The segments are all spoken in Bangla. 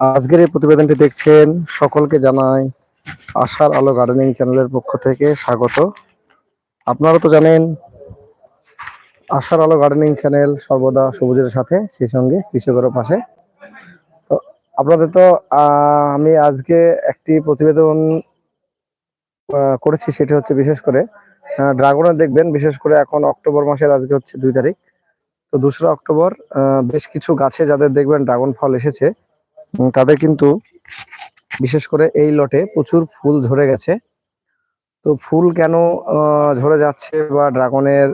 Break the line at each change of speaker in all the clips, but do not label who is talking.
আজকের এই প্রতিবেদনটি দেখছেন, সকলকে জানাই আশার আলো গার্ডেনিং চ্যানেলের পক্ষ থেকে স্বাগত। আপনারা তো জানেন, আশার আলো গার্ডেনিং চ্যানেল সর্বদা সবুজের সাথে, সেই সঙ্গে কৃষকেরও পাশে। তো আপনাদের তো আমি আজকে একটি প্রতিবেদন করেছি, সেটি হচ্ছে বিশেষ করে ড্রাগনের দেখবেন, বিশেষ করে এখন অক্টোবর মাসের আজকে হচ্ছে দুই তারিখ। তো দোসরা অক্টোবর বেশ কিছু গাছে যাদের দেখবেন ড্রাগন ফল এসেছে তাদের কিন্তু বিশেষ করে এই লটে প্রচুর ফুল ধরে গেছে। তো ফুল কেন ঝরে যাচ্ছে বা ড্রাগনের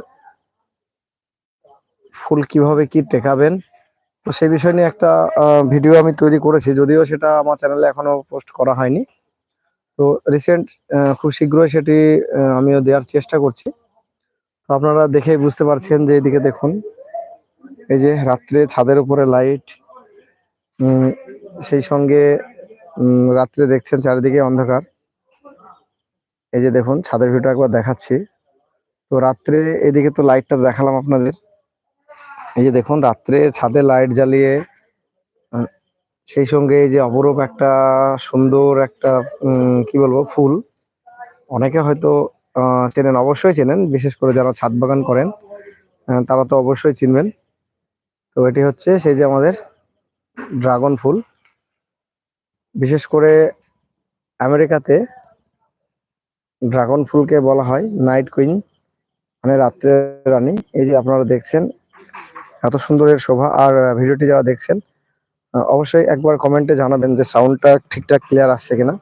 ফুল কীভাবে কি টেকাবেন তো সেই বিষয় নিয়ে একটা ভিডিও আমি তৈরি করেছি, যদিও সেটা আমার চ্যানেলে এখনও পোস্ট করা হয়নি। তো রিসেন্ট খুব শীঘ্রই সেটি আমিও দেওয়ার চেষ্টা করছি। তো আপনারা দেখেই বুঝতে পারছেন যে এদিকে দেখুন, এই যে রাত্রে ছাদের উপরে লাইট সেই সঙ্গে রাত্রে দেখছেন চারিদিকে অন্ধকার। এই যে দেখুন, ছাদের ভিউটা একবার দেখাচ্ছি। তো রাত্রে এদিকে তো লাইটটা দেখালাম আপনাদের। এই যে দেখুন, রাত্রে ছাদে লাইট জ্বালিয়ে সেই সঙ্গে এই যে অপরূপ একটা সুন্দর একটা কি বলব, ফুল। অনেকে হয়তো চেনেন, অবশ্যই চেনেন। বিশেষ করে যারা ছাদ বাগান করেন তারা তো অবশ্যই চিনবেন। তো এটি হচ্ছে সেই যে আমাদের ড্রাগন ফুল। বিশেষ করে আমেরিকাতে ড্রাগন ফুলকে বলা হয়, নাইট কুইন মানে রাত্রের রানী। এই যে আপনারা দেখছেন, এত সুন্দর এর শোভা। আর ভিডিওটি যারা দেখছেন অবশ্যই একবার কমেন্টে জানাবেন যে সাউন্ডটা ঠিকঠাক ক্লিয়ার আসছে কিনা।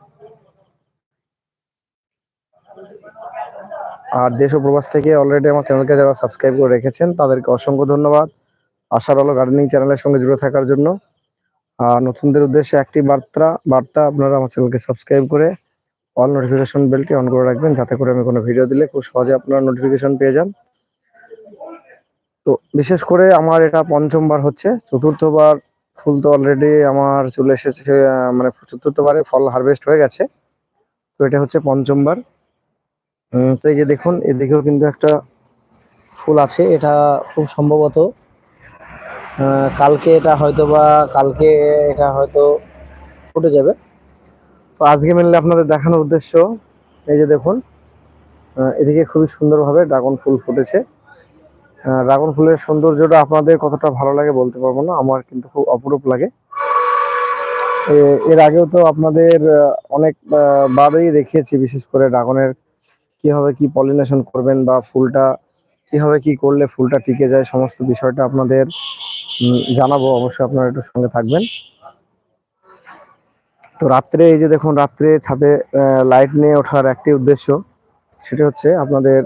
আর দেশ ও প্রবাস থেকে অলরেডি আমার চ্যানেলকে যারা সাবস্ক্রাইব করে রেখেছেন, তাদেরকে অসংখ্য ধন্যবাদ। আশার আলো গার্ডেনিং চ্যানেলের সঙ্গে জুড়ে থাকার জন্য। আর নতুনদের উদ্দেশ্যে একটি বার্তা বার্তা আপনারা আমার চ্যানেলকে সাবস্ক্রাইব করে অল নোটিফিকেশন বেলটি অন করে রাখবেন, যাতে করে আমি কোনো ভিডিও দিলে খুব সহজে আপনারা নোটিফিকেশন পেয়ে যান। তো বিশেষ করে আমার এটা পঞ্চমবার হচ্ছে, চতুর্থবার ফুল তো অলরেডি আমার চলে এসেছে মানে চতুর্থবারে ফল হারভেস্ট হয়ে গেছে। তো এটা হচ্ছে পঞ্চমবার। তো এই যে দেখুন, এদিকেও কিন্তু একটা ফুল আছে, এটা খুব সম্ভবত কালকে এটা হয়তো বা কালকে এটা হয়তো ফুটে যাবে। তো আজকে মেনলি আপনাদের দেখানোর উদ্দেশ্য, এই যে দেখুন এদিকে খুবই সুন্দরভাবে ড্রাগন ফুল ফুটেছে। ড্রাগন ফুলের সৌন্দর্যটা আপনাদের কতটা ভালো লাগে বলতে পারব না, আমার কিন্তু খুব অপরূপ লাগে। এর আগেও তো আপনাদের অনেক বারই দেখিয়েছি বিশেষ করে ড্রাগনের কীভাবে কি পলিনেশন করবেন বা ফুলটা, কীভাবে কি করলে ফুলটা টিকে যায়, সমস্ত বিষয়টা আপনাদের জানাব, অবশ্যই আপনারা একটু সঙ্গে থাকবেন। তো রাত্রে, এই যে দেখুন, রাত্রে ছাদে লাইট নিয়ে ওঠার একটি উদ্দেশ্য, সেটা হচ্ছে আপনাদের,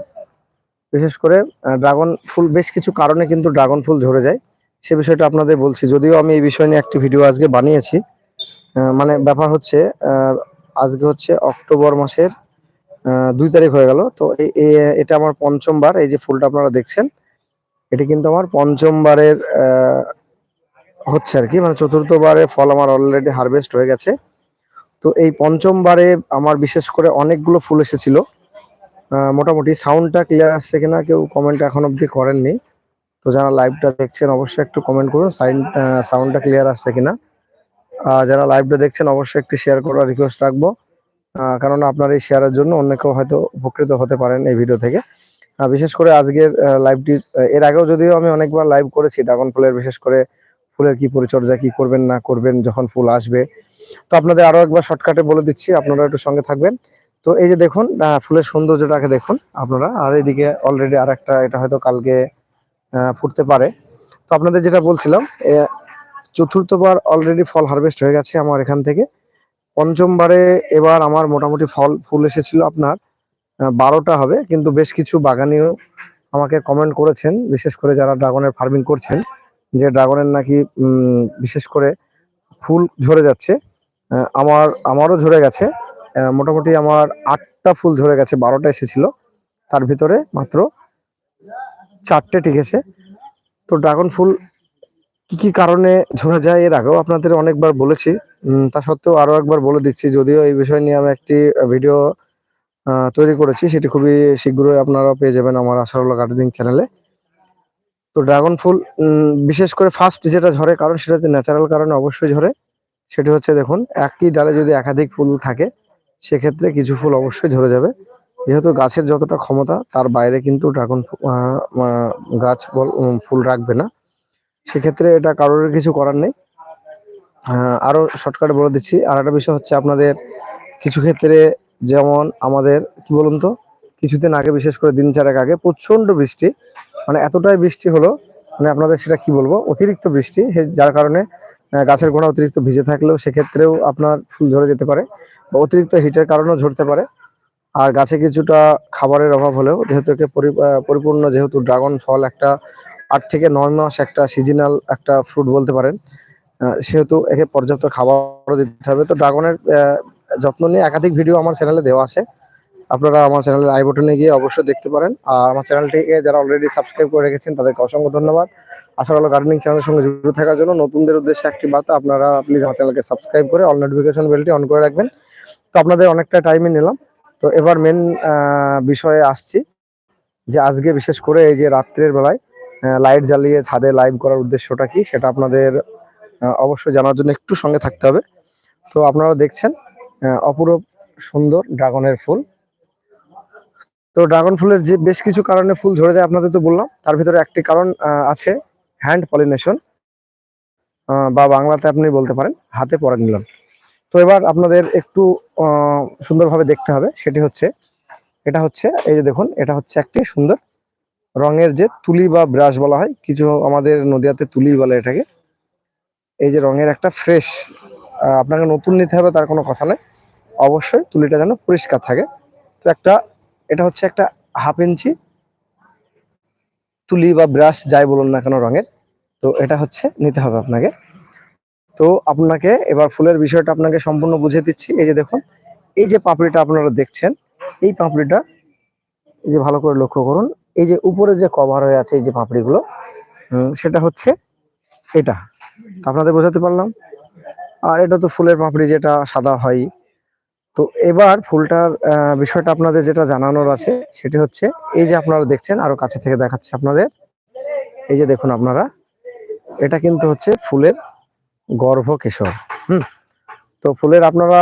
বিশেষ করে ড্রাগন ফুল, বেশ কিছু কারণে কিন্তু ড্রাগন ফুল ঝরে যায়। সে বিষয়টা আপনাদের বলছি, যদিও আমি এই বিষয় নিয়ে একটি ভিডিও আজকে বানিয়েছি। মানে ব্যাপার হচ্ছে আজকে হচ্ছে অক্টোবর মাসের দুই তারিখ হয়ে গেল। তো এটা আমার পঞ্চমবার, এই যে ফুলটা আপনারা দেখছেন এটি কিন্তু আমার পঞ্চমবারের হচ্ছে আর কি মানে চতুর্থবারে ফল আমার অলরেডি হারভেস্ট হয়ে গেছে। তো এই পঞ্চমবারে আমার বিশেষ করে অনেকগুলো ফুল এসেছিল। মোটামুটি সাউন্ডটা ক্লিয়ার আসছে কিনা কেউ কমেন্ট এখন অবধি করেননি। তো যারা লাইভটা দেখছেন অবশ্যই একটু কমেন্ট করুন সাইন সাউন্ডটা ক্লিয়ার আসছে কিনা। যারা লাইভটা দেখছেন অবশ্যই একটু শেয়ার করার রিকোয়েস্ট রাখব। কেননা আপনার এই শেয়ারের জন্য অন্য কেউ হয়তো উপকৃত হতে পারেন এই ভিডিও থেকে। বিশেষ করে আজকের লাইভটি এর আগেও যদিও আমি অনেকবার লাইভ করেছি ড্রাগন ফুলের বিশেষ করে ফুলের কি পরিচর্যা, কি করবেন, না করবেন, যখন ফুল আসবে। তো আপনাদের আরও একবার শর্টকাটে বলে দিচ্ছি, আপনারা একটু সঙ্গে থাকবেন। তো এই যে দেখুন ফুলের সৌন্দর্যটাকে দেখুন আপনারা, আর এদিকে অলরেডি আর একটা এটা হয়তো কালকে ফুটতে পারে। তো আপনাদের যেটা বলছিলাম চতুর্থবার অলরেডি ফল হারভেস্ট হয়ে গেছে আমার এখান থেকে। পঞ্চমবারে এবার আমার মোটামুটি ফল ফুল এসেছিল আপনার। বারোটা হবে, কিন্তু বেশ কিছু বাগানিও আমাকে কমেন্ট করেছেন, বিশেষ করে যারা ড্রাগনের ফার্মিং করছেন, যে ড্রাগনের নাকি বিশেষ করে ফুল ঝরে যাচ্ছে আমার, আমারও ঝরে গেছে মোটামুটি আমার আটটা ফুল ঝরে গেছে, বারোটা এসেছিল, তার ভিতরে মাত্র চারটে টিকেছে। তো ড্রাগন ফুল কি কি কারণে ঝরে যায় এর আগেও আপনাদের অনেকবার বলেছি তা সত্ত্বেও আরও একবার বলে দিচ্ছি, যদিও এই বিষয় নিয়ে আমি একটি ভিডিও তৈরি করেছি সেটি খুবই শীঘ্রই আপনারা পেয়ে যাবেন আমার আশারুল্লাহ গার্ডেনিং চ্যানেলে তো ড্রাগন ফুল বিশেষ করে ফার্স্ট যেটা ঝরে কারণ সেটা হচ্ছে ন্যাচারাল কারণে অবশ্যই ঝরে। সেটি হচ্ছে দেখুন একই ডালে যদি একাধিক ফুল থাকে সেক্ষেত্রে কিছু ফুল অবশ্যই ঝরে যাবে। যেহেতু গাছের যতটা ক্ষমতা তার বাইরে কিন্তু ড্রাগন গাছ ফুল রাখবে না। সেক্ষেত্রে এটা কারোর কিছু করার নেই। আহ, আরও শর্টকাটে বলে দিচ্ছি। আর একটা বিষয় হচ্ছে আপনাদের কিছু ক্ষেত্রে যেমন আমাদের, কি বলুন তো, কিছুদিন আগে, বিশেষ করে দিন চারেক আগে প্রচণ্ড বৃষ্টি। মানে এতটাই বৃষ্টি হলো মানে আপনাদের সেটা কি বলব, অতিরিক্ত বৃষ্টি যার কারণে গাছের গোড়া অতিরিক্ত ভিজে থাকলেও সেক্ষেত্রেও আপনার ফুল ঝরে যেতে পারে বা অতিরিক্ত হিটের কারণেও ঝরতে পারে। আর গাছে কিছুটা খাবারের অভাব হলেও, যেহেতু একে পরিপূর্ণ যেহেতু ড্রাগন ফল একটা আট থেকে নয় মাস একটা সিজনাল একটা ফ্রুট বলতে পারেন সেহেতু একে পর্যাপ্ত খাবারও দিতে হবে। তো ড্রাগনের যত্ন নিয়ে একাধিক ভিডিও আমার চ্যানেলে দেওয়া আছে। আপনারা আমার চ্যানেলের আই বটনে গিয়ে অবশ্যই দেখতে পারেন। আর আমার চ্যানেলটিকে যারা অলরেডি সাবস্ক্রাইব করে রেখেছেন, তাদেরকে অসংখ্য ধন্যবাদ। আশা করি গার্ডেনিং চ্যানেলের সঙ্গে যুক্ত থাকার জন্য নতুনদের উদ্দেশ্যে একটি বার্তা, আপনারা প্লিজ আমার চ্যানেলকে সাবস্ক্রাইব করে অল নোটিফিকেশন বেলটি অন করে রাখবেন। তো আপনাদের অনেকটা টাইমই নিলাম। তো এবার মেন বিষয়ে আসছি। যে আজকে বিশেষ করে এই যে রাত্রের বেলায় লাইট জ্বালিয়ে ছাদে লাইভ করার উদ্দেশ্যটা কি, সেটা আপনাদের অবশ্যই জানার জন্য একটু সঙ্গে থাকতে হবে। তো আপনারা দেখছেন অপরূপ সুন্দর ড্রাগনের ফুল। তো ড্রাগন ফুলের যে বেশ কিছু কারণে ফুল ঝরে যায় আপনাদের তো বললাম, তার ভিতরে একটি কারণ আছে হ্যান্ড পলিনেশন বা বাংলাতে আপনি বলতে পারেন হাতে পরাগ নিলাম তো এবার আপনাদের একটু সুন্দরভাবে দেখতে হবে, সেটি হচ্ছে, এটা হচ্ছে, এই যে দেখুন, এটা হচ্ছে একটি সুন্দর রঙের যে তুলি বা ব্রাশ বলা হয়, কিছু আমাদের নদীয়াতে তুলি বলে এটাকে। এই যে রঙের একটা ফ্রেশ আপনাকে নতুন নিতে হবে, তার কোনো কথা নেই। অবশ্যই তুলিটা যেন পরিষ্কার থাকে। তো একটা, এটা হচ্ছে একটা হাফ ইঞ্চি তুলি বা ব্রাশ যাই বলুন না কেন রঙের, তো এটা হচ্ছে নিতে হবে আপনাকে। তো আপনাকে এবার ফুলের বিষয়টা আপনাকে সম্পূর্ণ বুঝিয়ে দিচ্ছি। এই যে দেখুন, এই যে পাপড়িটা আপনারা দেখছেন, এই পাপড়িটা এই যে ভালো করে লক্ষ্য করুন, এই যে উপরে যে কভার হয়ে আছে এই যে পাপড়িগুলো সেটা হচ্ছে এটা। আপনাদের বোঝাতে পারলাম? আর এটা তো ফুলের পাপড়ি যেটা সাদা হয় তো এবার ফুলটার বিষয়টা আপনাদের যেটা জানানোর আছে, সেটি হচ্ছে এই যে আপনারা দেখছেন, আরও কাছে থেকে দেখাচ্ছে আপনাদের। এই যে দেখুন আপনারা, এটা কিন্তু হচ্ছে ফুলের গর্ভকেশর, হুম। তো ফুলের আপনারা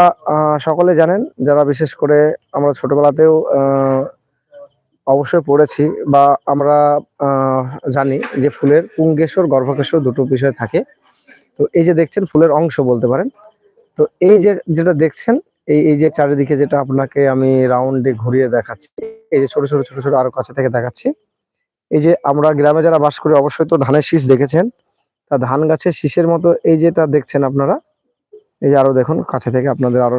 সকলে জানেন, যারা বিশেষ করে আমরা ছোটবেলাতেও অবশ্যই পড়েছি বা আমরা জানি যে ফুলের পুঙ্গেশ্বর গর্ভকেশর দুটো বিষয় থাকে। তো এই যে দেখছেন, ফুলের অংশ বলতে পারেন। তো এই যে, যেটা দেখছেন এই এই যে চারিদিকে যেটা আপনাকে আমি রাউন্ডে ঘুরিয়ে দেখাচ্ছি এই যে ছোট ছোট ছোট ছোট আরও কাছে থেকে দেখাচ্ছি। এই যে আমরা গ্রামে যারা বাস করি অবশ্যই তো ধানের শীষ দেখেছেন। তা ধান গাছের শীষের মতো এই যেটা দেখছেন আপনারা এই যে আরও দেখুন কাছে থেকে আপনাদের আরও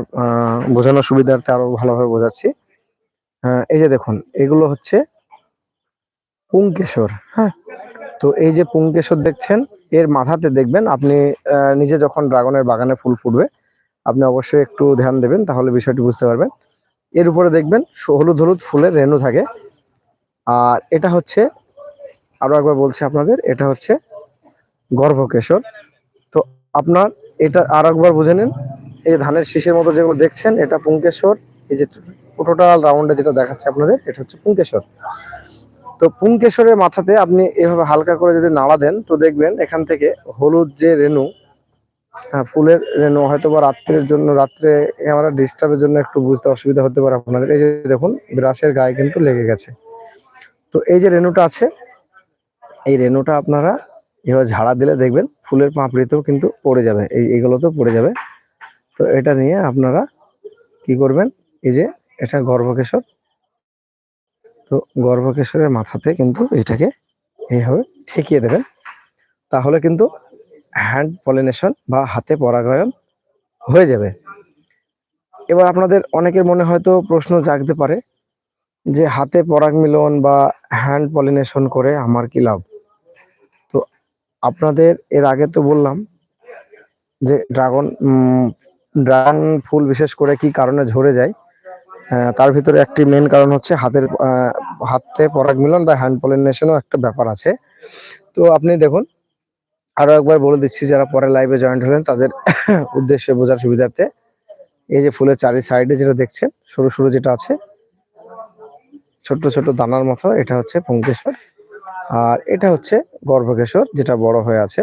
বোঝানোর সুবিধার্থে আরও ভালোভাবে বোঝাচ্ছি। আহ, এই যে দেখুন এগুলো হচ্ছে পুংকেশর হ্যাঁ। তো এই যে পুংকেশর দেখছেন এর মাথাতে দেখবেন আপনি নিজে যখন ড্রাগনের বাগানে ফুল ফুটবে আপনি অবশ্যই একটু ধ্যান দেবেন, তাহলে বিষয়টি বুঝতে পারবেন। এর উপরে দেখবেন হলুদ হলুদ ফুলের রেণু থাকে। আর এটা হচ্ছে, আরও একবার বলছি আপনাদের, এটা হচ্ছে গর্ভকেশর। তো আপনার এটা আর একবার বুঝে নিন, এই যে ধানের শীষের মতো যেগুলো দেখছেন, এটা পুঙ্কেশ্বর এই যে টোটাল রাউন্ডে যেটা দেখাচ্ছে আপনাদের, এটা হচ্ছে পুংকেশর। তো পুংকেশরের মাথাতে আপনি এভাবে হালকা করে যদি নাড়া দেন, তো দেখবেন এখান থেকে হলুদ যে রেণু হ্যাঁ, ফুলের রেণু হয়তো বা রাত্রের জন্য রাত্রে আমরা ডিস্টার্বের জন্য একটু বুঝতে অসুবিধা হতে পারে আপনাদের। এই যে দেখুন ব্রাশের গায়ে কিন্তু লেগে গেছে। তো এই যে রেণুটা আছে এই রেণুটা আপনারা এভাবে ঝাড়া দিলে দেখবেন ফুলের পাঁপড়িতেও কিন্তু পড়ে যাবে এই এইগুলোতেও পড়ে যাবে। তো এটা নিয়ে আপনারা কি করবেন এই যে এটা গর্ভকেশর। তো গর্ভকেশরের মাথাতে কিন্তু এটাকে এইভাবে ঠেকিয়ে দেবেন। তাহলে কিন্তু হ্যান্ড পলিনেশন বা হাতে পরাগায়ন হয়ে যাবে। এবার আপনাদের অনেকের মনে হয়তো প্রশ্ন জাগতে পারে যে হাতে পরাগ মিলন বা হ্যান্ড পলিনেশন করে আমার কি লাভ? তো আপনাদের এর আগে তো বললাম যে ড্রাগন ড্রাগন ফুল বিশেষ করে কি কারণে ঝরে যায় তার ভিতরে একটি মেন কারণ হচ্ছে হাতের হাতে পরাগ মিলন বা হ্যান্ড পলিনেশনও একটা ব্যাপার আছে। তো আপনি দেখুন আরও একবার বলে দিচ্ছি, যারা পরে লাইভে জয়েন্ট হলেন, তাদের উদ্দেশ্যে বোঝার সুবিধার্থে এই যে ফুলের চারি সাইডে যেটা দেখছেন, সরু সরু যেটা আছে, ছোট্ট ছোট দানার মতো, এটা হচ্ছে পুংকেশর আর এটা হচ্ছে গর্ভকেশর, যেটা বড় হয়ে আছে।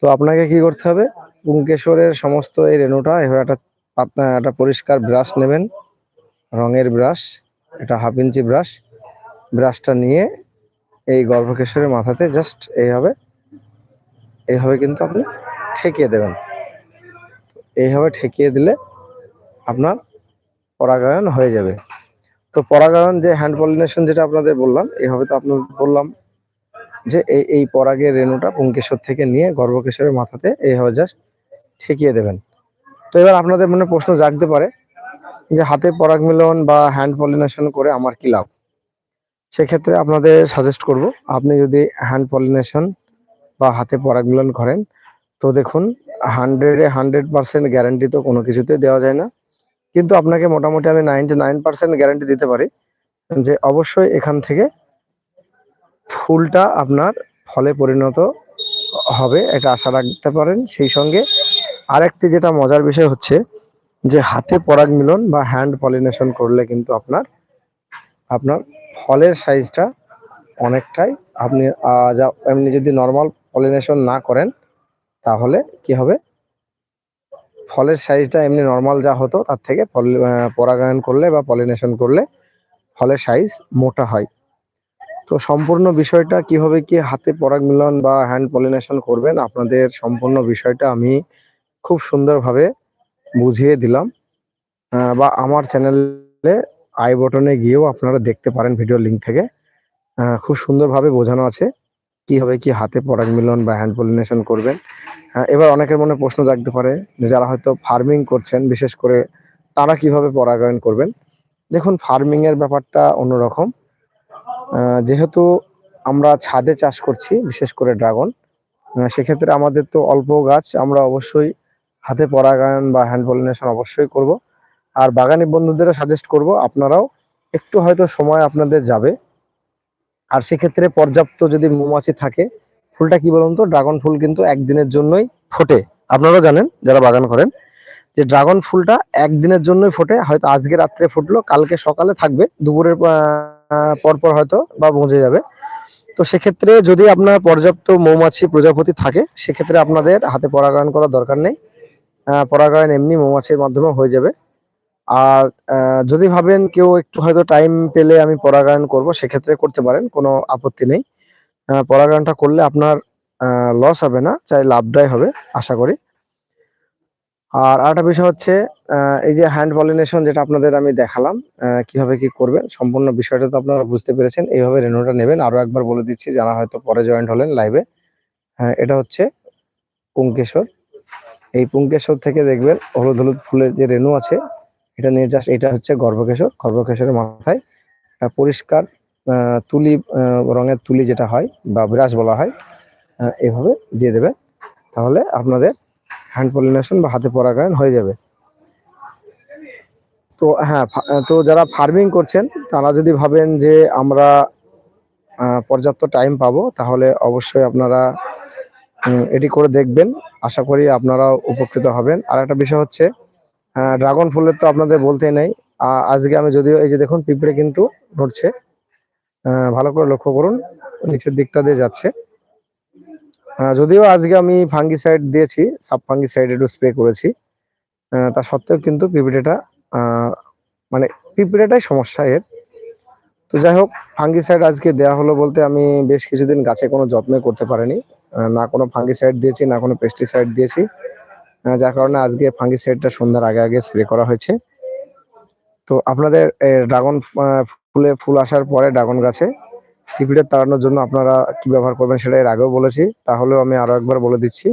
তো আপনাকে কি করতে হবে? পুঙ্কেশ্বরের সমস্ত এই রেণুটা, এভাবে একটা পাতলা, একটা পরিষ্কার ব্রাশ নেবেন। রঙের ব্রাশ এটা হাফ ইঞ্চি ব্রাশ ব্রাশটা নিয়ে এই গর্ভকেশ্বরের মাথাতে জাস্ট এইভাবে এইভাবে কিন্তু আপনি ঠেকিয়ে দেবেন। এইভাবে ঠেকিয়ে দিলে আপনার পরাগায়ন হয়ে যাবে। তো পরাগায়ন যে হ্যান্ড পলিনেশন যেটা আপনাদের বললাম, এইভাবে তো আপনার বললাম যে এই এই পরাগের রেণুটা পুঙ্কেশ্বর থেকে নিয়ে গর্ভকেশ্বরের মাথাতে এইভাবে জাস্ট ঠেকিয়ে দেবেন। তো এবার আপনাদের মনে প্রশ্ন জাগতে পারে যে হাতে পরাগ মিলন বা হ্যান্ড পলিনেশন করে আমার কি লাভ? সেক্ষেত্রে আপনাদের সাজেস্ট করব, আপনি যদি হ্যান্ড পলিনেশন বা হাতে পরাগ মিলন করেন তো দেখুন হান্ড্রেডে হান্ড্রেড পার্সেন্ট গ্যারান্টি তো কোনো কিছুতে দেওয়া যায় না। কিন্তু আপনাকে মোটামুটি আমি নাইনটি নাইন পার্সেন্ট গ্যারান্টি দিতে পারি যে অবশ্যই এখান থেকে ফুলটা আপনার ফলে পরিণত হবে, এটা আশা রাখতে পারেন। সেই সঙ্গে আরেকটি যেটা মজার বিষয় হচ্ছে যে হাতে পরাগ মিলন বা হ্যান্ড পলিনেশন করলে কিন্তু আপনার আপনার ফলের সাইজটা অনেকটাই আপনি যা এমনি যদি নর্মাল পলিনেশন না করেন, তাহলে কি হবে? ফলের সাইজটা এমনি নর্মাল যা হতো, তার থেকে পরাগায়ন করলে বা পলিনেশন করলে ফলের সাইজ মোটা হয়। তো সম্পূর্ণ বিষয়টা কীভাবে কি হাতে পরাগ মিলন বা হ্যান্ড পলিনেশন করবেন, আপনাদের সম্পূর্ণ বিষয়টা আমি খুব সুন্দরভাবে বুঝিয়ে দিলাম। বা আমার চ্যানেলে আই বটনে গিয়েও আপনারা দেখতে পারেন ভিডিও লিঙ্ক থেকে। খুব সুন্দরভাবে বোঝানো আছে। কীভাবে কি হাতে পরাগ মিলন বা হ্যান্ড পলিনেশন করবেন? আহ, এবার অনেকের মনে প্রশ্ন জাগতে পারে যারা হয়তো ফার্মিং করছেন বিশেষ করে তারা কীভাবে পরাগায়ন করবেন? দেখুন ফার্মিং এর ব্যাপারটা অন্যরকম। যেহেতু আমরা ছাদে চাষ করছি বিশেষ করে ড্রাগন সেক্ষেত্রে আমাদের তো অল্প গাছ আমরা অবশ্যই হাতে পরাগায়ন বা হ্যান্ড পলিনেশন অবশ্যই করব। আর বাগানি বন্ধুদেরও সাজেস্ট করব আপনারাও একটু হয়তো সময় আপনাদের যাবে। আর সেক্ষেত্রে পর্যাপ্ত যদি মৌমাছি থাকে ফুলটা কি বলুন তো? ড্রাগন ফুল কিন্তু একদিনের জন্যই ফোটে। আপনারাও জানেন যারা বাগান করেন যে ড্রাগন ফুলটা একদিনের জন্যই ফোটে। হয়তো আজকে রাত্রে ফুটলো কালকে সকালে থাকবে দুপুরের আহ, পর পর হয়তো বা বুঝে যাবে। তো সেক্ষেত্রে যদি আপনার পর্যাপ্ত মৌমাছি প্রজাপতি থাকে সেক্ষেত্রে আপনাদের হাতে পরাগায়ন করার দরকার নেই। পরাগায়ন এমনি মৌমাছির মাধ্যমে হয়ে যাবে। আর যদি ভাবেন কেউ একটু হয়তো টাইম পেলে আমি পরাগায়ন করব, সেক্ষেত্রে করতে পারেন, কোনো আপত্তি নেই। পরাগায়নটা করলে আপনার লস হবে না, চাই লাভটাই হবে, আশা করি। আর আরেকটা বিষয় হচ্ছে এই যে হ্যান্ড পলিনেশন যেটা আপনাদের আমি দেখালাম কীভাবে কি করবেন, সম্পূর্ণ বিষয়টা তো আপনারা বুঝতে পেরেছেন, এইভাবে রেনোটা নেবেন। আরও একবার বলে দিচ্ছি, যারা হয়তো পরে জয়েন্ট হলেন লাইভে হ্যাঁ এটা হচ্ছে পুঙ্কেশ্বর। এই পুঙ্কেশ্বর থেকে দেখবেন হলুদ হলুদ ফুলের যে রেণু আছে এটা নিয়ে জাস্ট এটা হচ্ছে গর্ভকেশর। গর্ভকেশরের মাথায় পরিষ্কার তুলি রঙের তুলি যেটা হয় বা ব্রাশ বলা হয় এভাবে দিয়ে দেবেন তাহলে আপনাদের হ্যান্ড পলিনেশন বা হাতে পরাগায়ন হয়ে যাবে। তো হ্যাঁ তো যারা ফার্মিং করছেন, তারা যদি ভাবেন যে আমরা পর্যাপ্ত টাইম পাবো, তাহলে অবশ্যই আপনারা এটি করে দেখবেন। আশা করি আপনারাও উপকৃত হবেন। আর একটা বিষয় হচ্ছে ড্রাগন ফুলের তো আপনাদের বলতেই নেই। আজকে আমি যদিও এই যে দেখুন পিঁপড়ে কিন্তু আহ, ভালো করে লক্ষ্য করুন নিচের দিকটা দিয়ে যাচ্ছে। যদিও আজকে আমি ফাঙ্গিসাইড দিয়েছি সাব ফাঙ্গিসাইড একটু স্প্রে করেছি। তা সত্ত্বেও কিন্তু পিঁপড়েটা মানে পিঁপড়েটাই সমস্যা এর। তো যাই হোক ফাঙ্গিসাইড আজকে দেওয়া হলো বলতে আমি বেশ কিছুদিন গাছে কোনো যত্ন করতে পারিনি। না কোনো ফাঙ্গিসাইড দিয়েছি না কোনো পেস্টিসাইড দিয়েছি। যার কারণে আজকে ফাঙ্গিসাইডটা সন্ধ্যার আগে আগে স্প্রে করা হয়েছে। তো আপনাদের ড্রাগন ফুলে ফুল আসার পরে ড্রাগন গাছে পিঁপড়ে তাড়ানোর জন্য আপনারা কি ব্যবহার করবেন সেটা এর আগেও বলেছি। তাহলেও আমি আরও একবার বলে দিচ্ছি,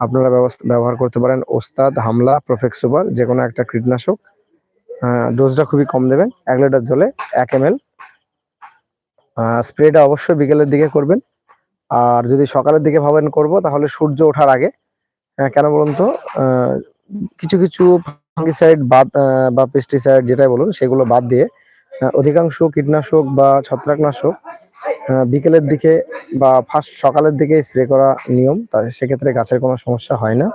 আপনারা ব্যবহার করতে পারেন ওস্তাদ, হামলা প্রফেক্ট সুপার যে কোনো একটা কীটনাশক। ডোজটা খুবই কম দেবেন, এক লিটার জলে এক এম এল স্প্রেটা অবশ্যই বিকেলের দিকে করবেন। আর যদি সকালের দিকে ভাবেন করব, তাহলে সূর্য ওঠার আগে কেন বলুন তো? কিছু কিছু ফাঙ্গিসাইড বাদ বা পেস্টিসাইড যেটাই বলুন, সেগুলো বাদ দিয়ে অধিকাংশ কীটনাশক বা ছত্রাকনাশক বিকেলের দিকে বা ফার্স্ট সকালের দিকে স্প্রে করা নিয়ম, তা সেক্ষেত্রে গাছের কোনো সমস্যা হয় না।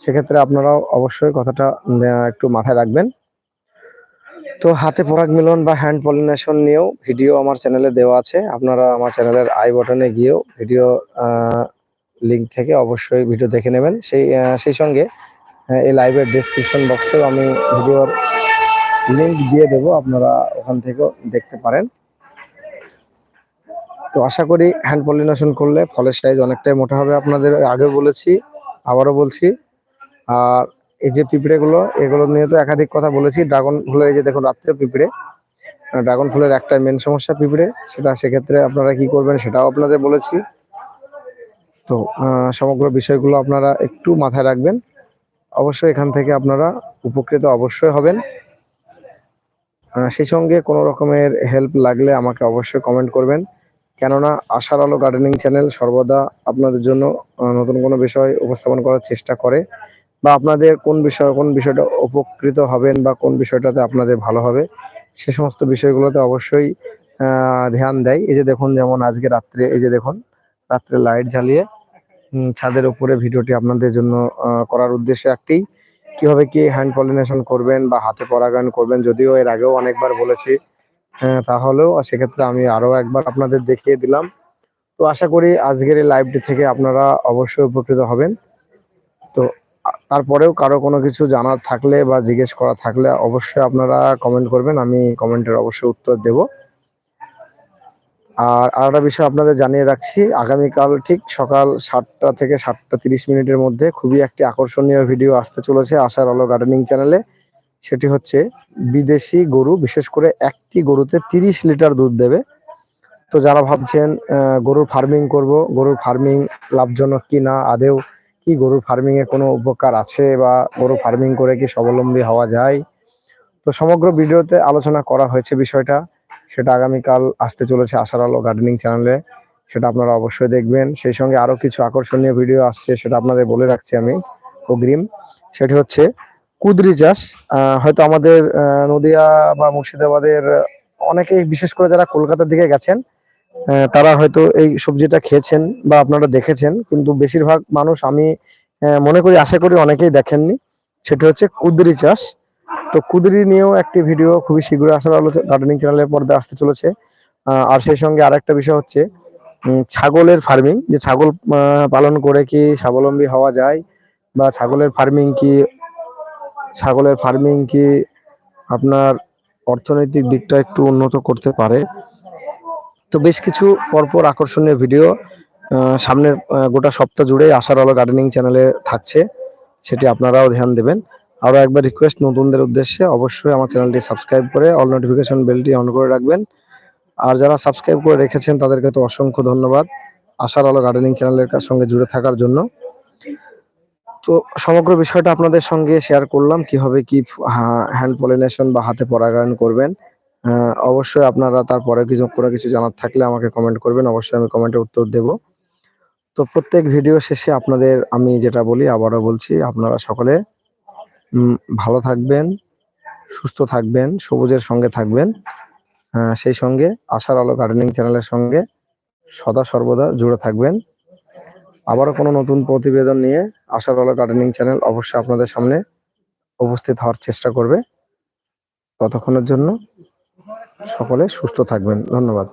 সেক্ষেত্রে আপনারাও অবশ্যই কথাটা একটু মাথায় রাখবেন। তো হাতে পরাগ মিলন বা হ্যান্ড পলিনেশন নিয়েও ভিডিও আমার চ্যানেলে দেওয়া আছে। আপনারা আমার চ্যানেলের আই বটনে গিয়েও ভিডিও লিঙ্ক থেকে অবশ্যই ভিডিও দেখে নেবেন। সেই সেই সঙ্গে এই লাইভের ডেসক্রিপশন বক্সেও আমি ভিডিওর লিঙ্ক দিয়ে দেবো, আপনারা ওখান থেকেও দেখতে পারেন। তো আশা করি হ্যান্ড পলিনেশন করলে ফলের সাইজ অনেকটাই মোটা হবে আপনাদের। আগে বলেছি, আবারও বলছি, আর এই যে পিঁপড়েগুলো এগুলো নিয়ে তো একাধিক কথা বলেছি। ড্রাগন ফুলের এই যে দেখুন রাত্রে পিঁপড়ে। ড্রাগন ফুলের একটা মেন সমস্যা পিঁপড়ে, সেটা সেক্ষেত্রে আপনারা কি করবেন সেটাও আপনাদের বলেছি। তো সমগ্র বিষয়গুলো আপনারা একটু মাথায় রাখবেন। অবশ্যই এখান থেকে আপনারা উপকৃত অবশ্যই হবেন। সেই সঙ্গে কোনো রকমের হেল্প লাগলে আমাকে অবশ্যই কমেন্ট করবেন। কেননা আশার আলো গার্ডেনিং চ্যানেল সর্বদা আপনাদের জন্য নতুন কোনো বিষয় উপস্থাপন করার চেষ্টা করে। বা আপনাদের কোন বিষয়, কোন বিষয়টা উপকৃত হবেন বা কোন বিষয়টাতে আপনাদের ভালো হবে, সে সমস্ত বিষয়গুলোতে অবশ্যই ধ্যান দেয়। এই যে দেখুন, যেমন আজকে রাত্রে, এই যে দেখুন, রাত্রে লাইট জ্বালিয়ে ছাদের উপরে ভিডিওটি আপনাদের জন্য করার উদ্দেশ্য একটি। কীভাবে কি হ্যান্ড পলিনেশন করবেন বা হাতে পরাগায়ন করবেন, যদিও এর আগেও অনেকবার বলেছি হ্যাঁ তাহলেও সেক্ষেত্রে আমি আরও একবার আপনাদের দেখিয়ে দিলাম। তো আশা করি আজকের এই লাইভটি থেকে আপনারা অবশ্যই উপকৃত হবেন। তো তারপরেও কারও কোনো কিছু জানার থাকলে বা জিজ্ঞেস করা থাকলে অবশ্যই আপনারা কমেন্ট করবেন, আমি কমেন্টের অবশ্যই উত্তর দেব। আর আরেকটা বিষয় আপনাদের জানিয়ে রাখছি, আগামীকাল ঠিক সকাল সাতটা থেকে সাতটা তিরিশ মিনিটের মধ্যে খুবই একটি আকর্ষণীয় ভিডিও আসতে চলেছে আশার আলো গার্ডেনিং চ্যানেলে সেটি হচ্ছে বিদেশি গরু, বিশেষ করে একটি গরুতে তিরিশ লিটার দুধ দেবে। তো যারা ভাবছেন গরুর ফার্মিং করব, গরুর ফার্মিং লাভজনক কি না, আদেও কি গরুর ফার্মিং এ কোনো উপকার আছে বা গরু ফার্মিং করে কি স্বাবলম্বী হওয়া যায়? তো সমগ্র ভিডিওতে আলোচনা করা হয়েছে বিষয়টা। সেটা আগামীকাল আসতে চলেছে আশার আলো গার্ডেনিং চ্যানেলে সেটা আপনারা অবশ্যই দেখবেন। সেই সঙ্গে আরও কিছু আকর্ষণীয় ভিডিও আসছে, সেটা আপনাদের বলে রাখছি আমি অগ্রিম। সেটি হচ্ছে কুদরি চাষ। হয়তো আমাদের নদিয়া বা মুর্শিদাবাদের অনেকেই, বিশেষ করে যারা কলকাতার দিকে গেছেন তারা হয়তো এই সবজিটা খেয়েছেন বা আপনারা দেখেছেন। কিন্তু বেশিরভাগ মানুষ আমি মনে করি, আশা করি অনেকেই দেখেননি। সেটা হচ্ছে কুদরি চাষ। তো কুদরি নিয়েও একটি ভিডিও খুবই শীঘ্রই আসার আলো গার্ডেনিং চ্যানেলের পর্দায় আসতে চলেছে। আর সেই সঙ্গে আরেকটা বিষয় হচ্ছে ছাগলের ফার্মিং যে ছাগল পালন করে কি স্বাবলম্বী হওয়া যায় বা ছাগলের ফার্মিং কি, ছাগলের ফার্মিং কি আপনার অর্থনৈতিক দিকটা একটু উন্নত করতে পারে? তো বেশ কিছু পরপর আকর্ষণীয় ভিডিও সামনের গোটা সপ্তাহ জুড়ে আশার আলো গার্ডেনিং চ্যানেলে থাকছে। সেটি আপনারাও ধ্যান দেবেন। আরও একবার রিকোয়েস্ট নতুনদের উদ্দেশ্যে অবশ্যই আমার চ্যানেলটি সাবস্ক্রাইব করে অল নোটিফিকেশন বেলটি অন করে রাখবেন। আর যারা সাবস্ক্রাইব করে রেখেছেন, তাদেরকে তো অসংখ্য ধন্যবাদ আশার আলো গার্ডেনিং চ্যানেলের সঙ্গে জুড়ে থাকার জন্য। তো সমগ্র বিষয়টা আপনাদের সঙ্গে শেয়ার করলাম, কীভাবে কি হ্যান্ড পলিনেশন বা হাতে পরাগায়ন করবেন। অবশ্যই আপনারা তারপরে কিছু, কোনো কিছু জানার থাকলে আমাকে কমেন্ট করবেন, অবশ্যই আমি কমেন্টে উত্তর দেব। তো প্রত্যেক ভিডিও শেষে আপনাদের আমি যেটা বলি, আবারও বলছি, আপনারা সকলে ভালো থাকবেন, সুস্থ থাকবেন, সবুজের সঙ্গে থাকবেন। সেই সঙ্গে আশার আলো গার্ডেনিং চ্যানেলের সঙ্গে সদা সর্বদা জুড়ে থাকবেন। আবারও কোনো নতুন প্রতিবেদন নিয়ে আশার আলো গার্ডেনিং চ্যানেল অবশ্যই আপনাদের সামনে উপস্থিত হওয়ার চেষ্টা করবে। ততক্ষণের জন্য সকলে সুস্থ থাকবেন। ধন্যবাদ।